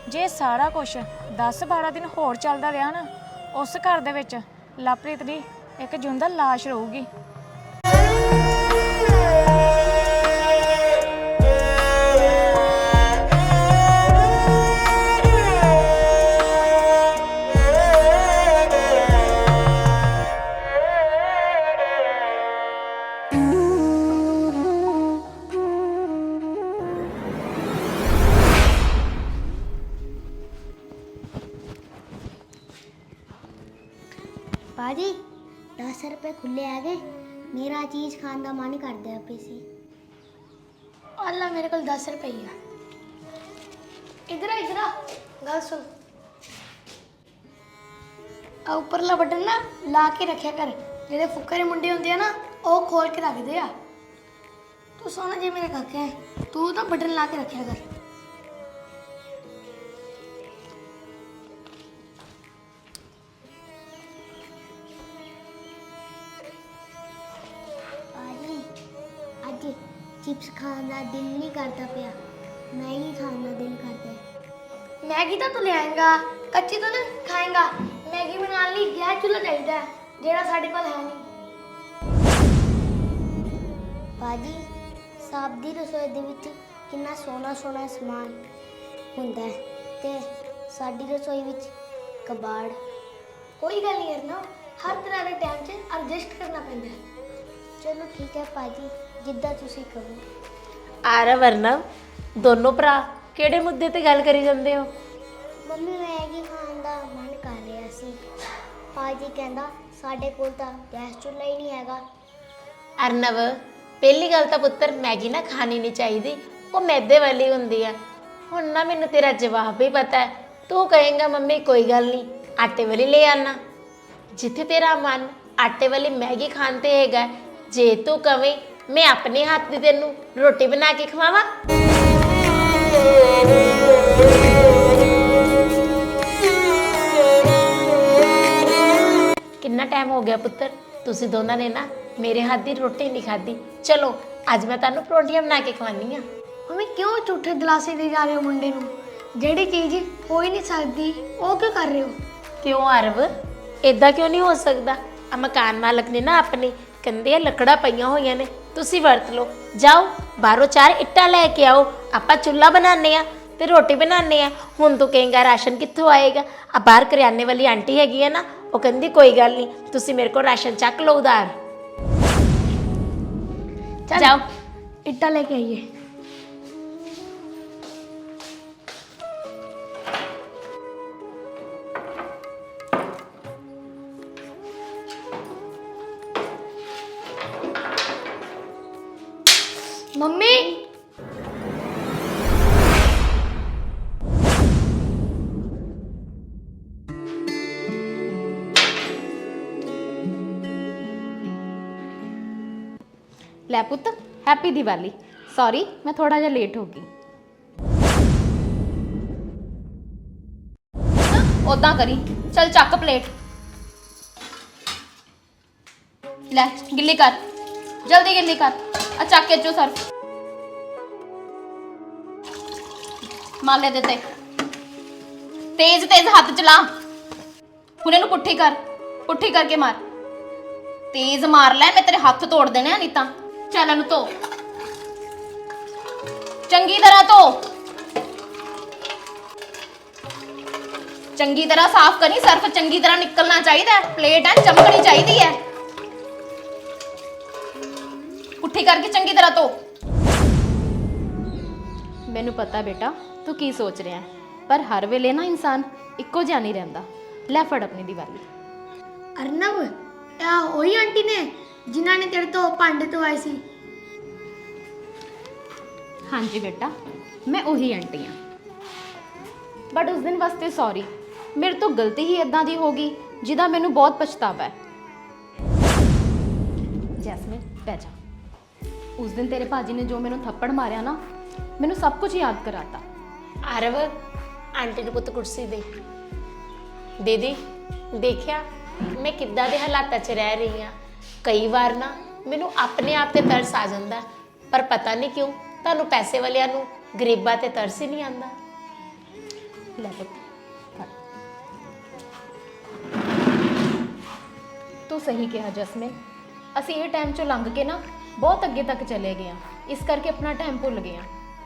ਜੇ ਸਾਰਾ ਕੁਝ 10-12 ਦਿਨ ਹੋਰ ਚੱਲਦਾ ਰਿਹਾ ਨਾ, ਉਸ ਘਰ ਦੇ ਵਿੱਚ ਲਵਪ੍ਰੀਤ ਦੀ ਇੱਕ ਜਿਉਂਦਾ ਲਾਸ਼ ਰਹੂਗੀ। ਬਾਜੀ 10 ਰੁਪਏ ਖੁੱਲੇ ਆ ਗਏ ਮੇਰਾ ਚੀਜ਼ ਖਾਣ ਦਾ ਮਨ ਕਰਦਾ ਪਈ ਸੀ। ਅੱਲਾ ਮੇਰੇ ਕੋਲ 10 ਰੁਪਏ ਆ। ਇਧਰ ਆ ਇਧਰ ਆ। ਗੱਲ ਸੁਣ। ਆ ਉੱਪਰਲਾ ਬਟਨ ਨਾ ਲਾ ਕੇ ਰੱਖਿਆ ਕਰ। ਜਿਹੜੇ ਫੁੱਕਰੇ ਮੁੰਡੇ ਹੁੰਦੇ ਆ ਨਾ, ਉਹ ਖੋਲ ਕੇ ਰੱਖਦੇ ਆ। ਤੂੰ ਸੋਨਾ ਜੇ ਮੇਰੇ ਕਾਕੇ ਤੂੰ ਤਾਂ ਬਟਨ ਲਾ ਕੇ ਰੱਖਿਆ ਕਰ। ਚਿਪਸ ਖਾਣ ਦਾ ਦਿਲ ਨਹੀਂ ਕਰਦਾ ਪਿਆ। ਮੈਗੀ ਖਾਣ ਦਾ ਦਿਲ ਕਰਦਾ ਹੈ। ਮੈਗੀ ਤਾਂ ਤੂੰ ਲਿਆਏਗਾ ਕੱਚੀ ਤਾਂ ਨਾ ਖਾਏਗਾ। ਮੈਗੀ ਬਣਾਉਣ ਲਈ ਗੈਸ ਚੁੱਲ੍ਹਾ ਚਾਹੀਦਾ ਹੈ, ਜਿਹੜਾ ਸਾਡੇ ਕੋਲ ਹੈ ਨਹੀਂ। ਬਾਜੀ ਸਾਬ ਦੀ ਰਸੋਈ ਦੇ ਵਿੱਚ ਕਿੰਨਾ ਸੋਹਣਾ ਸੋਹਣਾ ਸਮਾਨ ਹੁੰਦਾ ਹੈ ਤੇ ਸਾਡੀ ਰਸੋਈ ਵਿੱਚ ਕਬਾੜ। ਕੋਈ ਗੱਲ ਨਹੀਂ ਕਰਨਾ ਹਰ ਤਰ੍ਹਾਂ ਦੇ ਟਾਈਮ 'ਚ ਐਡਜਸਟ ਕਰਨਾ ਪੈਂਦਾ ਹੈ। ਚਲੋ ਠੀਕ ਹੈ ਬਾਜੀ। ਜਿੱਦਾਂ ਤੁਸੀਂ ਕਹੋ। ਆਰ ਵਰਨਵ ਦੋਨੋਂ ਭਰਾ ਕਿਹੜੇ ਮੁੱਦੇ ਤੇ ਗੱਲ ਕਰੀ ਜਾਂਦੇ ਹੋ? ਮੰਮੀ ਮੈਗੀ ਖਾਣ ਦਾ ਮਨ ਕਰ ਰਿਹਾ ਸੀ। ਬਾਜੀ ਕਹਿੰਦਾ ਸਾਡੇ ਕੋਲ ਤਾਂ ਗੈਸ ਚੁੱਲ੍ਹਾ ਹੀ ਨਹੀਂ ਹੈਗਾ। ਅਰਨਵ ਪਹਿਲੀ ਗੱਲ ਤਾਂ ਪੁੱਤਰ ਮੈਗੀ ਨਾ ਖਾਣੀ ਨਹੀਂ ਚਾਹੀਦੀ। ਉਹ ਮੈਦੇ ਵਾਲੀ ਹੁੰਦੀ ਹੈ ਹੁਣ ਨਾ ਮੈਨੂੰ ਤੇਰਾ ਜਵਾਬ ਵੀ ਪਤਾ ਹੈ। ਤੂੰ ਕਹੇਂਗਾ ਮੰਮੀ ਕੋਈ ਗੱਲ ਨਹੀਂ ਆਟੇ ਵਾਲੀ ਲੈ ਆਣਾ ਜਿੱਥੇ ਤੇਰਾ ਮਨ ਆਟੇ ਵਾਲੀ ਮੈਗੀ ਖਾਣ ਤੇ ਹੈਗਾ ਜੇ ਤੂੰ ਕਵੇਂ ਮੈਂ ਆਪਣੇ ਹੱਥ ਦੀ ਤੈਨੂੰ ਰੋਟੀ ਬਣਾ ਕੇ ਖਵਾਵਾਂ? ਕਿੰਨਾ ਟਾਈਮ ਹੋ ਗਿਆ ਪੁੱਤਰ? ਤੁਸੀਂ ਦੋਨਾਂ ਨੇ ਨਾ ਮੇਰੇ ਹੱਥ ਦੀ ਰੋਟੀ ਨਹੀਂ ਖਾਧੀ। ਚਲੋ ਅੱਜ ਮੈਂ ਤੁਹਾਨੂੰ ਪਰੌਂਠੀਆਂ ਬਣਾ ਕੇ ਖਵਾਨੀ ਆ ਮੰਮੀ ਕਿਉਂ ਝੂਠੇ ਦਿਲਾਸੇ ਦੇ ਜਾ ਰਹੇ ਹੋ ਮੁੰਡੇ ਨੂੰ? ਜਿਹੜੀ ਚੀਜ਼ ਹੋ ਹੀ ਨਹੀਂ ਸਕਦੀ ਉਹ ਕਿਉਂ ਕਰ ਰਹੇ ਹੋ? ਕਿਉਂ ਅਰਵ? ਇਦਾਂ ਕਿਉਂ ਨਹੀਂ ਹੋ ਸਕਦਾ? ਆ ਮਕਾਨ ਮਾਲਕ ਨੇ ਨਾ ਆਪਣੇ ਕੰਦੇ ਆ ਲੱਕੜਾਂ ਪਈਆਂ ਹੋਈਆਂ ਨੇ। ਤੁਸੀਂ ਵਰਤ ਲਓ। ਜਾਓ, ਬਾਹਰੋਂ ਚਾਰ ਇੱਟਾਂ ਲੈ ਕੇ ਆਓ। ਆਪਾਂ ਚੁੱਲ੍ਹਾ ਬਣਾਉਂਦੇ ਆ ਤੇ ਰੋਟੀ ਬਣਾਉਂਦੇ ਆ ਹੁਣ ਤੂੰ ਕਹੇਂਗਾ, ਰਾਸ਼ਨ ਕਿੱਥੋਂ ਆਏਗਾ? ਆ ਬਾਹਰ ਕਰਿਆਨੇ ਵਾਲੀ ਆਂਟੀ ਹੈਗੀ ਹੈ ਨਾ, ਉਹ ਕਹਿੰਦੀ, ਕੋਈ ਗੱਲ ਨਹੀਂ, ਤੁਸੀਂ ਮੇਰੇ ਕੋਲ ਰਾਸ਼ਨ ਚੱਕ ਲਓ ਉਧਾਰ। ਚੱਲ। ਜਾਓ। ਇੱਟਾਂ ਲੈ ਕੇ ਆਈਏ। ਮੰਮੀ ਲੈ ਪੁੱਤ ਹੈਪੀ ਦੀਵਾਲੀ ਸੌਰੀ ਮੈਂ ਥੋੜਾ ਜਿਹਾ ਲੇਟ ਹੋ ਗਈ ਉਦਾਂ ਕਰੀ ਚਲ ਚੱਕ ਪਲੇਟ ਲੈ ਗਿੱਲੀ ਕਰ ਜਲਦੀ ਗਿੱਲੀ ਕਰ ਆ ਚੱਕ ਕੇ ਚੋ ਸਰਫ। ਮਾਲੇ ਦੇ ਤੇ। ਤੇਜ਼ ਤੇਜ਼ ਹੱਥ ਚਲਾ। ਹੁਣ ਇਹਨੂੰ ਪੁੱਠੀ ਕਰ, ਪੁੱਠੀ ਕਰਕੇ ਮਾਰ। ਤੇਜ਼ ਮਾਰ ਲੈ, ਮੈਂ ਤੇਰੇ ਹੱਥ ਤੋੜ ਦੇਣੇ ਆ ਨਹੀਂ ਤਾਂ ਚੱਲ ਇਹਨੂੰ ਧੋ। ਚੰਗੀ ਤਰ੍ਹਾਂ ਧੋ। ਚੰਗੀ ਤਰ੍ਹਾਂ ਸਾਫ਼ ਕਰੀ, ਸਰਫ ਚੰਗੀ ਤਰ੍ਹਾਂ ਨਿਕਲਣਾ ਚਾਹੀਦਾ ਹੈ। ਪਲੇਟ ਐ ਚਮਕਣੀ ਚਾਹੀਦੀ ਹੈ। ਪੁੱਠੀ ਕਰਕੇ ਚੰਗੀ ਤਰ੍ਹਾਂ ਧੋ। ਮੈਨੂੰ ਪਤਾ ਬੇਟਾ ਤੂੰ ਕੀ ਸੋਚ ਰਿਹਾ ਹੈ? ਪਰ ਹਰ ਵੇਲੇ ਨਾ ਇਨਸਾਨ ਇੱਕੋ ਜਿਹਾ ਨਹੀਂ ਰਹਿੰਦਾ। ਲੈ ਫੜ ਆਪਣੀ ਦੀਵਾਲੀ। ਅਰਨਵ ਇਹ ਉਹੀ ਆਂਟੀ ਨੇ ਜਿਨ੍ਹਾਂ ਨੇ ਤੇਰੇ ਤੋਂ ਭਾਂਡੇ ਧੋਏ ਸੀ। ਹਾਂਜੀ ਬੇਟਾ ਮੈਂ ਉਹੀ ਆਂਟੀ ਆ ਬਟ ਉਸ ਦਿਨ ਵਾਸਤੇ ਸੌਰੀ ਮੇਰੇ ਤੋਂ ਗਲਤੀ ਹੀ ਇਦਾਂ ਦੀ ਹੋ ਗਈ ਜਿਹਦਾ ਮੈਨੂੰ ਬਹੁਤ ਪਛਤਾਵਾ ਹੈ। ਜੈਸਮੀਨ ਬਹਿ ਜਾ। ਉਸ ਦਿਨ ਤੇਰੇ ਭਾਜੀ ਨੇ ਜੋ ਮੈਨੂੰ ਥੱਪੜ ਮਾਰਿਆ ਨਾ ਮੈਨੂੰ ਸਭ ਕੁਝ ਯਾਦ ਕਰਾਤਾ। ਆਰਵ ਆਂਟੀ ਨੂੰ ਪੁੱਤ ਕੁਰਸੀ ਦੇ ਦੀਦੀ ਦੇਖਿਆ? ਮੈਂ ਕਿੱਦਾਂ ਦੇ ਹਾਲਾਤਾਂ 'ਚ ਰਹਿ ਰਹੀ ਹਾਂ? ਕਈ ਵਾਰ ਨਾ ਮੈਨੂੰ ਆਪਣੇ ਆਪ ਤੇ ਤਰਸ ਆ ਜਾਂਦਾ ਪਰ ਪਤਾ ਨਹੀਂ ਕਿਉਂ ਤੁਹਾਨੂੰ ਪੈਸੇ ਵਾਲਿਆਂ ਨੂੰ ਗਰੀਬਾਂ ਤੇ ਤਰਸ ਹੀ ਨਹੀਂ ਆਉਂਦਾ। ਲੈ ਪੁੱਤ। ਤੂੰ ਸਹੀ ਕਿਹਾ ਜਸਮੀਨ। ਅਸੀਂ ਇਹ ਟਾਈਮ ਚੋਂ ਲੰਘ ਕੇ ਨਾ ਬਹੁਤ ਅੱਗੇ ਤੱਕ ਚਲੇ ਗਏ ਹਾਂ। ਇਸ ਕਰਕੇ ਆਪਣਾ ਟਾਈਮ ਭੁੱਲ ਗਏ ਹਾਂ।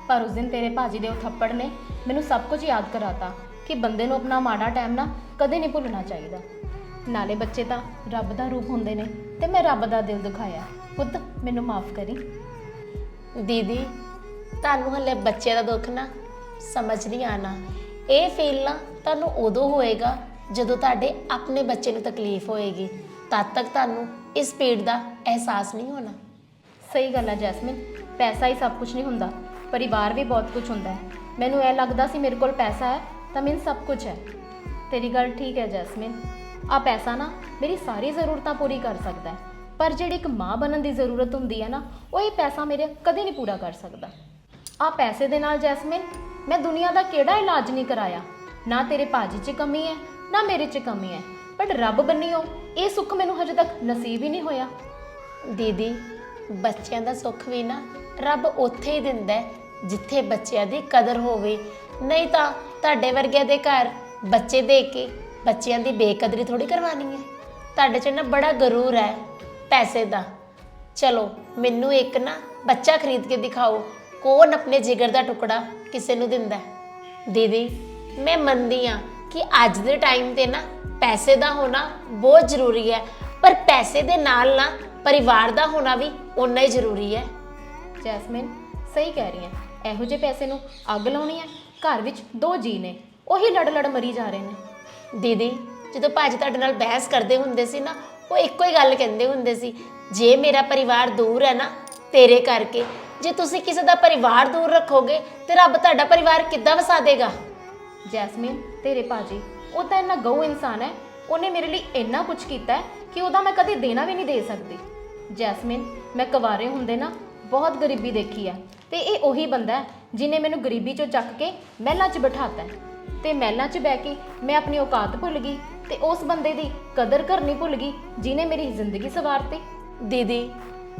ਪਰ ਉਸ ਦਿਨ ਤੇਰੇ ਭਾਜੀ ਦੇ ਉਹ ਥੱਪੜ ਨੇ ਮੈਨੂੰ ਸਭ ਕੁਝ ਯਾਦ ਕਰਾਤਾ ਕਿ ਬੰਦੇ ਨੂੰ ਆਪਣਾ ਮਾੜਾ ਟਾਈਮ ਨਾ ਕਦੇ ਨਹੀਂ ਭੁੱਲਣਾ ਚਾਹੀਦਾ। ਨਾਲੇ ਬੱਚੇ ਤਾਂ ਰੱਬ ਦਾ ਰੂਪ ਹੁੰਦੇ ਨੇ ਤੇ ਮੈਂ ਰੱਬ ਦਾ ਦਿਲ ਦਿਖਾਇਆ। ਪੁੱਤ, ਮੈਨੂੰ ਮਾਫ ਕਰੀ। ਦੀਦੀ, ਤੁਹਾਨੂੰ ਹਲੇ ਬੱਚੇ ਦਾ ਦੁੱਖ ਨਾ ਸਮਝ ਨਹੀਂ ਆਣਾ ਇਹ ਫੀਲ ਨਾ ਤੁਹਾਨੂੰ ਉਦੋਂ ਹੋਏਗਾ ਜਦੋਂ ਤੁਹਾਡੇ ਆਪਣੇ ਬੱਚੇ ਨੂੰ ਤਕਲੀਫ ਹੋਏਗੀ। ਤਦ ਤੱਕ ਤੁਹਾਨੂੰ ਇਸ ਪੀੜ ਦਾ ਅਹਿਸਾਸ ਨਹੀਂ ਹੋਣਾ। ਸਹੀ ਗੱਲ ਹੈ ਜੈਸਮਿਨ, ਪੈਸਾ ਹੀ ਸਭ ਕੁਝ ਨਹੀਂ ਹੁੰਦਾ, ਪਰਿਵਾਰ ਵੀ ਬਹੁਤ ਕੁਝ ਹੁੰਦਾ ਹੈ। ਮੈਨੂੰ ਇਹ ਲੱਗਦਾ ਸੀ ਮੇਰੇ ਕੋਲ ਪੈਸਾ ਹੈ, ਤਾਂ ਮੈਨੂੰ ਸਭ ਕੁਝ ਹੈ। ਤੇਰੀ ਗੱਲ ਠੀਕ ਹੈ ਜੈਸਮਿਨ, ਆ ਪੈਸਾ ਨਾ ਮੇਰੀ ਸਾਰੀ ਜ਼ਰੂਰਤਾਂ ਪੂਰੀ ਕਰ ਸਕਦਾ ਹੈ, ਪਰ ਜਿਹੜੀ ਇੱਕ ਮਾਂ ਬਣਨ ਦੀ ਜ਼ਰੂਰਤ ਹੁੰਦੀ ਹੈ ਨਾ, ਉਹ ਇਹ ਪੈਸਾ ਮੇਰੇ ਕਦੇ ਨਹੀਂ ਪੂਰਾ ਕਰ ਸਕਦਾ। ਆ ਪੈਸੇ ਦੇ ਨਾਲ ਜੈਸਮਿਨ, ਮੈਂ ਦੁਨੀਆ ਦਾ ਕਿਹੜਾ ਇਲਾਜ ਨਹੀਂ ਕਰਾਇਆ? ਨਾ ਤੇਰੇ ਭਾਜੀ 'ਚ ਕਮੀ ਹੈ, ਨਾ ਮੇਰੇ 'ਚ ਕਮੀ ਹੈ ਬਟ ਰੱਬ ਬੰਨਿਓ, ਇਹ ਸੁੱਖ ਮੈਨੂੰ ਹਜੇ ਤੱਕ ਨਸੀਬ ਹੀ ਨਹੀਂ ਹੋਇਆ। ਦੀਦੀ ਬੱਚਿਆਂ ਦਾ ਸੁੱਖ ਵੀ ਨਾ ਰੱਬ ਉੱਥੇ ਹੀ ਦਿੰਦਾ ਹੈ, ਜਿੱਥੇ ਬੱਚਿਆਂ ਦੀ ਕਦਰ ਹੋਵੇ। ਨਹੀਂ ਤਾਂ ਤੁਹਾਡੇ ਵਰਗਿਆਂ ਦੇ ਘਰ ਬੱਚੇ ਦੇ ਕੇ ਬੱਚਿਆਂ ਦੀ ਬੇਕਦਰੀ ਥੋੜੀ ਕਰਵਾਣੀ ਹੈ। ਤੁਹਾਡੇ 'ਚ ਨਾ ਬੜਾ ਗਰੂਰ ਹੈ ਪੈਸੇ ਦਾ। ਚਲੋ ਮੈਨੂੰ ਇੱਕ ਨਾ ਬੱਚਾ ਖਰੀਦ ਕੇ ਦਿਖਾਓ। ਕੌਣ ਆਪਣੇ ਜਿਗਰ ਦਾ ਟੁਕੜਾ ਕਿਸੇ ਨੂੰ ਦਿੰਦਾ ਹੈ? ਦੀਦੀ ਮੈਂ ਮੰਨਦੀ ਆ ਕਿ ਅੱਜ ਦੇ ਟਾਈਮ ਤੇ ਨਾ ਪੈਸੇ ਦਾ ਹੋਣਾ ਬਹੁਤ ਜ਼ਰੂਰੀ ਹੈ ਪਰ ਪੈਸੇ ਦੇ ਨਾਲ ਨਾ ਪਰਿਵਾਰ ਦਾ ਹੋਣਾ ਵੀ ਓਨਾ ਹੀ ਜ਼ਰੂਰੀ ਹੈ। ਜੈਸਮਿਨ ਸਹੀ ਕਹਿ ਰਹੀ ਹੈ। ਇਹੋ ਜਿਹੇ ਪੈਸੇ ਨੂੰ ਅੱਗ ਲਾਉਣੀ ਹੈ? ਘਰ ਵਿੱਚ ਦੋ ਜੀ ਨੇ ਉਹੀ ਲੜ ਲੜ ਮਰੀ ਜਾ ਰਹੇ ਨੇ। ਦੀਦੀ ਜਦੋਂ ਭਾਜੀ ਤੁਹਾਡੇ ਨਾਲ ਬਹਿਸ ਕਰਦੇ ਹੁੰਦੇ ਸੀ ਨਾ ਉਹ ਇੱਕੋ ਹੀ ਗੱਲ ਕਹਿੰਦੇ ਹੁੰਦੇ ਸੀ ਜੇ ਮੇਰਾ ਪਰਿਵਾਰ ਦੂਰ ਹੈ ਨਾ ਤੇਰੇ ਕਰਕੇ ਜੇ ਤੁਸੀਂ ਕਿਸੇ ਦਾ ਪਰਿਵਾਰ ਦੂਰ ਰੱਖੋਗੇ ਤੇ ਰੱਬ ਤੁਹਾਡਾ ਪਰਿਵਾਰ ਕਿੱਦਾਂ ਵਸਾ ਦੇਗਾ? ਜੈਸਮਿਨ ਤੇਰੇ ਭਾਜੀ ਉਹ ਤਾਂ ਇੰਨਾ ਗਊ ਇਨਸਾਨ ਹੈ ਉਹਨੇ ਮੇਰੇ ਲਈ ਇੰਨਾ ਕੁਝ ਕੀਤਾ ਹੈ ਕਿ ਉਹਦਾ ਮੈਂ ਕਦੇ ਦੇਣਾ ਵੀ ਨਹੀਂ ਦੇ ਸਕਦੀ। ਜੈਸਮਿਨ ਮੈਂ ਕੁਵਾਰੇ ਹੁੰਦੇ ਨਾ ਬਹੁਤ ਗਰੀਬੀ ਦੇਖੀ ਹੈ ਤੇ ਇਹ ਉਹੀ ਬੰਦਾ ਹੈ ਜਿਨੇ ਮੈਨੂੰ ਗਰੀਬੀ ਚੋਂ ਚੱਕ ਕੇ ਮਹਿਲਾਂ 'ਚ ਬਿਠਾਤਾ ਹੈ। ਤੇ ਮਹਿਲਾਂ 'ਚ ਬਹਿ ਕੇ ਮੈਂ ਆਪਣੀ ਔਕਾਤ ਭੁੱਲ ਗਈ ਤੇ ਉਸ ਬੰਦੇ ਦੀ ਕਦਰ ਕਰਨੀ ਭੁੱਲ ਗਈ ਜਿਨੇ ਮੇਰੀ ਜ਼ਿੰਦਗੀ ਸਵਾਰਤੀ। ਦੀਦੀ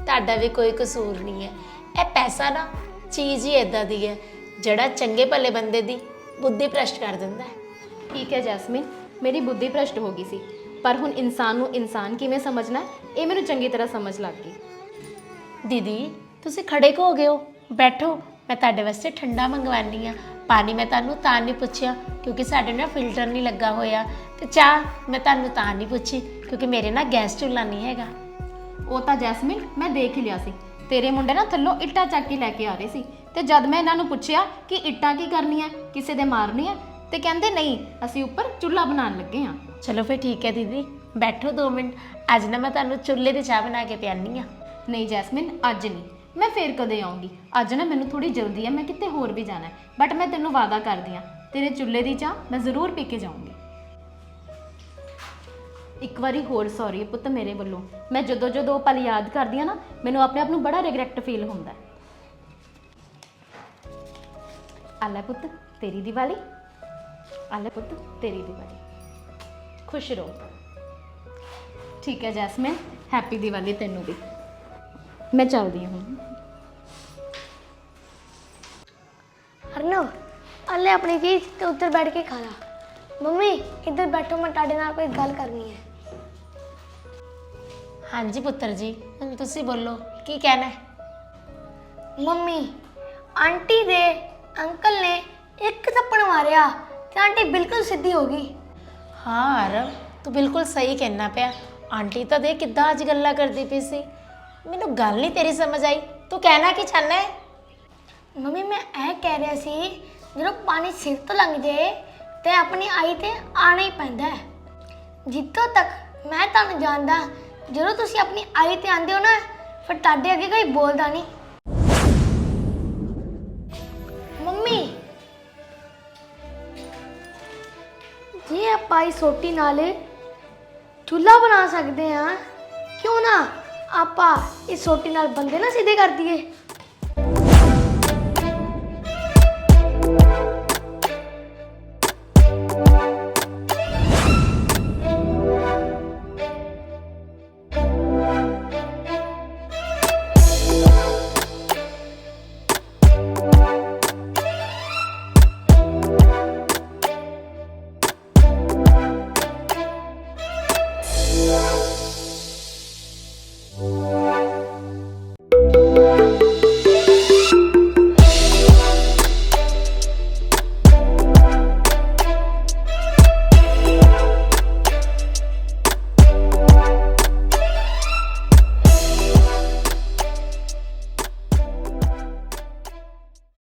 ਤੁਹਾਡਾ ਵੀ ਕੋਈ ਕਸੂਰ ਨਹੀਂ ਹੈ। ਇਹ ਪੈਸਾ ਨਾ ਚੀਜ਼ ਹੀ ਇਦਾਂ ਦੀ ਹੈ ਜਿਹੜਾ ਚੰਗੇ ਭਲੇ ਬੰਦੇ ਦੀ ਬੁੱਧੀ ਭ੍ਰਸ਼ਟ ਕਰ ਦਿੰਦਾ ਹੈ। ਠੀਕ ਹੈ ਜੈਸਮਿਨ ਮੇਰੀ ਬੁੱਧੀ ਭ੍ਰਸ਼ਟ ਹੋ ਗਈ ਸੀ। ਪਰ ਹੁਣ ਇਨਸਾਨ ਨੂੰ ਇਨਸਾਨ ਕਿਵੇਂ ਸਮਝਣਾ ਹੈ, ਇਹ ਮੈਨੂੰ ਚੰਗੀ ਤਰ੍ਹਾਂ ਸਮਝ ਲੱਗ ਗਈ। ਦੀਦੀ ਤੁਸੀਂ ਖੜੇ ਕਿਉਂ ਹੋ ਗਏ ਹੋ? ਬੈਠੋ। ਮੈਂ ਤੁਹਾਡੇ ਵਾਸਤੇ ਠੰਡਾ ਮੰਗਵਾਨੀ ਆ ਪਾਣੀ ਮੈਂ ਤੁਹਾਨੂੰ ਤਾਂ ਨਹੀਂ ਪੁੱਛਿਆ ਕਿਉਂਕਿ ਸਾਡੇ ਨਾਲ ਫਿਲਟਰ ਨਹੀਂ ਲੱਗਾ ਹੋਇਆ। ਤੇ ਚਾਹ ਮੈਂ ਤੁਹਾਨੂੰ ਤਾਂ ਨਹੀਂ ਪੁੱਛੀ ਕਿਉਂਕਿ ਮੇਰੇ ਨਾਲ ਗੈਸ ਚੁੱਲ੍ਹਾ ਨਹੀਂ ਹੈਗਾ। ਉਹ ਤਾਂ ਜੈਸਮਿਨ ਮੈਂ ਦੇਖ ਹੀ ਲਿਆ ਸੀ। ਤੇਰੇ ਮੁੰਡੇ ਨਾ ਥੱਲੋਂ ਇੱਟਾਂ ਚੱਕ ਕੇ ਲੈ ਕੇ ਆ ਰਹੇ ਸੀ। ਤੇ ਜਦ ਮੈਂ ਇਹਨਾਂ ਨੂੰ ਪੁੱਛਿਆ ਕਿ ਇੱਟਾਂ ਕੀ ਕਰਨੀ ਹੈ ਕਿਸੇ ਦੇ ਮਾਰਨੀ ਹੈ ਤੇ ਕਹਿੰਦੇ ਨਹੀਂ ਅਸੀਂ ਉੱਪਰ ਚੁੱਲ੍ਹਾ ਬਣਾਉਣ ਲੱਗੇ ਹਾਂ। ਚਲੋ ਫਿਰ ਠੀਕ ਹੈ ਦੀਦੀ ਬੈਠੋ 2 ਮਿੰਟ। ਅੱਜ ਨਾ ਮੈਂ ਤੁਹਾਨੂੰ ਚੁੱਲ੍ਹੇ ਦੀ ਚਾਹ ਬਣਾ ਕੇ ਪਿਆਨੀ ਆ। ਨਹੀਂ ਜੈਸਮਿਨ ਅੱਜ ਨਹੀਂ। ਮੈਂ ਫੇਰ ਕਦੇ ਆਉਂਗੀ। ਅੱਜ ਨਾ ਮੈਨੂੰ ਥੋੜੀ ਜਲਦੀ ਹੈ ਮੈਂ ਕਿਤੇ ਹੋਰ ਵੀ ਜਾਣਾ ਹੈ। ਬਟ ਮੈਂ ਤੈਨੂੰ ਵਾਅਦਾ ਕਰਦੀ ਹਾਂ ਤੇਰੇ ਚੁੱਲ੍ਹੇ ਦੀ ਚਾਹ ਮੈਂ ਜ਼ਰੂਰ ਪੀ ਕੇ ਜਾਊਂਗੀ। ਇੱਕ ਵਾਰੀ ਹੋਰ ਸੌਰੀ ਪੁੱਤ ਮੇਰੇ ਵੱਲੋਂ। ਮੈਂ ਜਦੋਂ ਜਦੋਂ ਉਹ ਪਲ ਯਾਦ ਕਰਦੀ ਆ ਨਾ ਮੈਨੂੰ ਆਪਣੇ ਆਪ ਨੂੰ ਬੜਾ ਰਿਗਰੈਟ ਫੀਲ ਹੁੰਦਾ ਹੈ। ਆਲਾ ਪੁੱਤ ਤੇਰੀ ਦੀਵਾਲੀ। ਆਲਾ ਪੁੱਤ ਤੇਰੀ ਦੀਵਾਲੀ। ਖੁਸ਼ ਰਹੋ। ਠੀਕ ਹੈ ਜੈਸਮਿਨ ਹੈਪੀ ਦੀਵਾਲੀ ਤੈਨੂੰ ਵੀ। ਮੈਂ ਚੱਲਦੀ ਹਾਂ ਹੁਣ। ਅੱਲੇ ਆਪਣੀ ਚੀਜ਼ ਤੇ ਉੱਧਰ ਬੈਠ ਕੇ ਖਾ ਲਾ। ਮੰਮੀ ਇੱਧਰ ਬੈਠੋ ਮੈਂ ਤੁਹਾਡੇ ਨਾਲ ਕੋਈ ਗੱਲ ਕਰਨੀ ਹੈ। ਹਾਂਜੀ ਪੁੱਤਰ ਜੀ ਹੁਣ ਤੁਸੀਂ ਬੋਲੋ ਕੀ ਕਹਿਣਾ ਹੈ? ਮੰਮੀ ਆਂਟੀ ਦੇ ਅੰਕਲ ਨੇ ਇੱਕ ਥੱਪੜ ਮਾਰਿਆ। ਤੇ ਆਂਟੀ ਬਿਲਕੁਲ ਸਿੱਧੀ ਹੋ ਗਈ। ਹਾਂ ਆਰਵ ਤੂੰ ਬਿਲਕੁਲ ਸਹੀ ਕਹਿਣਾ ਪਿਆ। ਆਂਟੀ ਤਾਂ ਦੇ ਕਿੱਦਾਂ ਅੱਜ ਗੱਲਾਂ ਕਰਦੀ ਪਈ ਸੀ। ਮੈਨੂੰ ਗੱਲ ਨਹੀਂ ਤੇਰੀ ਸਮਝ ਆਈ। ਤੂੰ ਕਹਿਣਾ ਕੀ ਚਾਹਨਾ ਹੈ? ਮੰਮੀ ਮੈਂ ਇਹ ਕਹਿ ਰਿਹਾ ਸੀ ਜਦੋਂ ਪਾਣੀ ਸਿਰ ਤੋਂ ਲੰਘ ਜਾਏ ਤੇ ਆਪਣੀ ਆਈ ਤੇ ਆਣਾ ਹੀ ਪੈਂਦਾ ਹੈ। ਜਿੱਥੋਂ ਤੱਕ ਮੈਂ ਤੁਹਾਨੂੰ ਜਾਣਦਾ ਜਦੋਂ ਤੁਸੀਂ ਆਪਣੀ ਆਈ ਤੇ ਆਂਦੇ ਹੋ ਨਾ ਫਿਰ ਤੁਹਾਡੇ ਅੱਗੇ ਕੋਈ ਬੋਲਦਾ ਨਹੀਂ। ਜੇ ਆਪਾਂ ਇਸ ਸੋਟੀ ਨਾਲ? ਚੁੱਲ੍ਹਾ ਬਣਾ ਸਕਦੇ ਆ? ਕਿਉਂ ਨਾ ਆਪਾਂ ਇਸ ਸੋਟੀ ਨਾਲ ਬੰਦੇ ਨਾ ਸਿੱਧੇ ਕਰ ਦਈਏ।